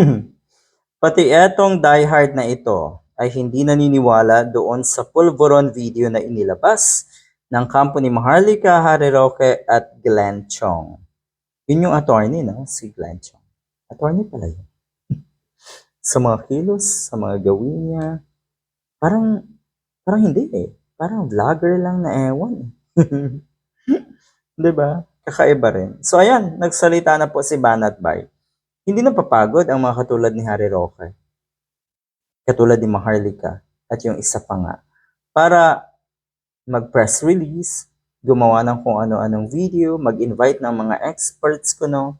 Pati etong diehard na ito ay hindi naniniwala doon sa pulveron video na inilabas ng company Maharlika Hariroke at Glenn Chong. Yun yung attorney, no? Si Glenn Chong. Attorney pala yun. sa mga kilos, sa mga gawin niya, parang, parang hindi eh. Parang vlogger lang na ewan. eh. 'Di ba? Kakaiba rin. So ayan, nagsalita na po si Banat Bay. Hindi na papagod ang mga katulad ni Harry Roque. Katulad ni Maharlika at yung isa pa nga. Para mag-press release, gumawa ng kung ano-anong video, mag-invite ng mga experts ko no,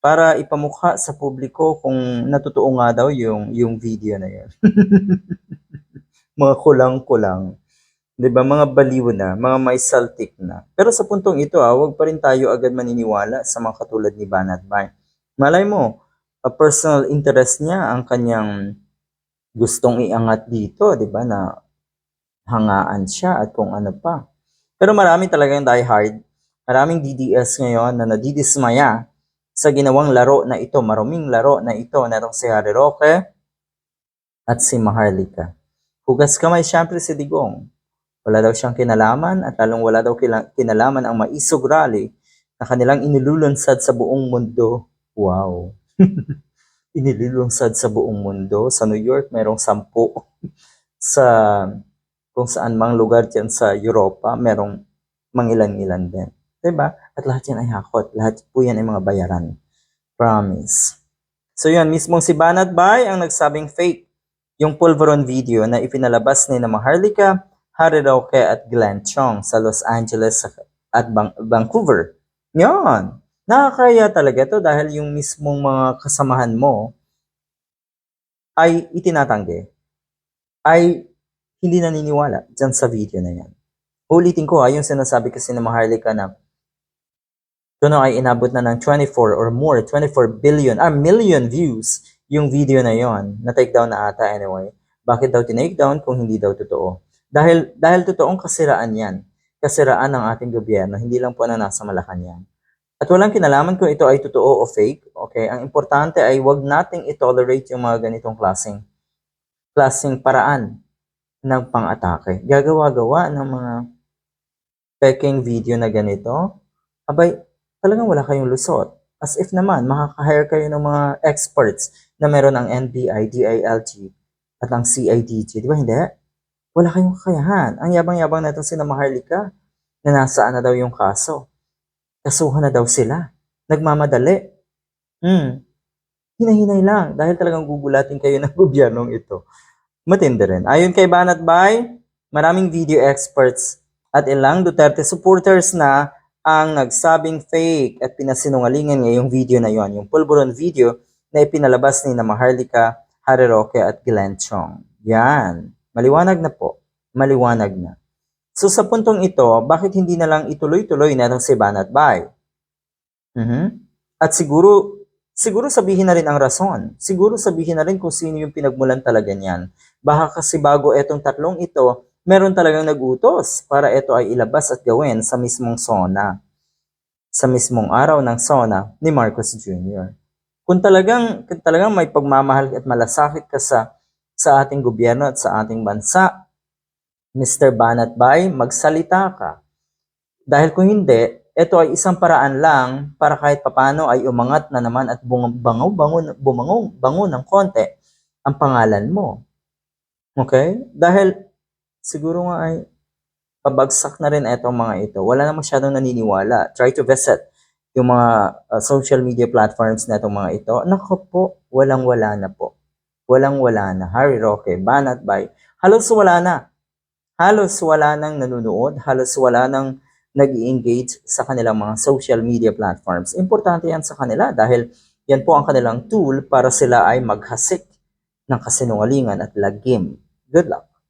para ipamukha sa publiko kung natotoo nga daw yung, yung video na yun. mga kulang-kulang. ba mga baliw na, mga may saltik na. Pero sa puntong ito, ah, wag pa rin tayo agad maniniwala sa mga katulad ni Banat Bay. Malay mo, a personal interest niya ang kanyang gustong iangat dito, 'di ba, na hangaan siya at kung ano pa. Pero marami talagang diehard. Maraming DDS ngayon na nadidismaya sa ginawang laro na ito, maruming laro na ito na itong si Harry Roque at si Maharlika. Hugas kamay siyempre si Digong. Wala daw siyang kinalaman at lalong wala daw kinalaman ang maisog rally na kanilang inilulunsad sa buong mundo. Wow. inilulunsad sa buong mundo. Sa New York, merong sampu. sa kung saan mang lugar dyan sa Europa, merong mangilan-ilan din. 'Di ba? At lahat yan ay hakot. Lahat po yan ay mga bayaran. Promise. So yun, mismong si Banat Bay ang nagsabing fake yung pulveron video na ipinalabas ni na Maharlika, Harry Roque at Glenn Chong sa Los Angeles at Bang- Vancouver. Yon. Nakakaya talaga to dahil yung mismong mga kasamahan mo ay itinatanggi. Ay hindi naniniwala dyan sa video na yan. Ulitin ko ha, yung sinasabi kasi ng Maharlika na na ay inabot na ng 24 or more, 24 billion, ah, million views yung video na yon na take down na ata anyway. Bakit daw tinake down kung hindi daw totoo? Dahil, dahil totoong kasiraan yan. Kasiraan ng ating gobyerno, hindi lang po na nasa Malacanang. At walang kinalaman kung ito ay totoo o fake. Okay, ang importante ay wag nating i-tolerate yung mga ganitong klaseng klaseng paraan ng pang-atake. Gagawa-gawa ng mga peking video na ganito. Abay, talagang wala kayong lusot. As if naman, makaka-hire kayo ng mga experts na meron ang NBI, DILG, at ang CIDG. Di ba hindi? Wala kayong kakayahan. Ang yabang-yabang na itong sina na nasaan na daw yung kaso. Kasuhan na daw sila. Nagmamadali. Hmm. Hinahinay lang dahil talagang gugulatin kayo ng gobyernong ito. Matindi rin. Ayon kay Banat Bay, maraming video experts at ilang Duterte supporters na ang nagsabing fake at pinasinungalingan ngayong video na yon, yung pulburon video na ipinalabas ni Maharlika, Harry Roque at Glenn Chong. Yan. Maliwanag na po. Maliwanag na. So sa puntong ito, bakit hindi na lang ituloy-tuloy na si Banat Bay? Mhm. At siguro, siguro sabihin na rin ang rason. Siguro sabihin na rin kung sino yung pinagmulan talaga niyan. Baka kasi bago etong tatlong ito, meron talagang nagutos para ito ay ilabas at gawin sa mismong SONA. Sa mismong araw ng SONA ni Marcos Jr. Kung talagang, kung talagang may pagmamahal at malasakit ka sa, sa ating gobyerno at sa ating bansa, Mr. Banat Bay, magsalita ka. Dahil kung hindi, ito ay isang paraan lang para kahit papano ay umangat na naman at bango bango bumango bango ng konti ang pangalan mo. Okay? Dahil siguro nga ay pabagsak na rin itong mga ito. Wala na masyadong naniniwala. Try to visit yung mga uh, social media platforms na itong mga ito. Nako po, walang-wala na po. Walang-wala na. Harry Roque, Banat Bay. Halos wala na. Halos wala nang nanonood. Halos wala nang nag engage sa kanilang mga social media platforms. Importante yan sa kanila dahil yan po ang kanilang tool para sila ay maghasik ng kasinungalingan at lagim. Good luck!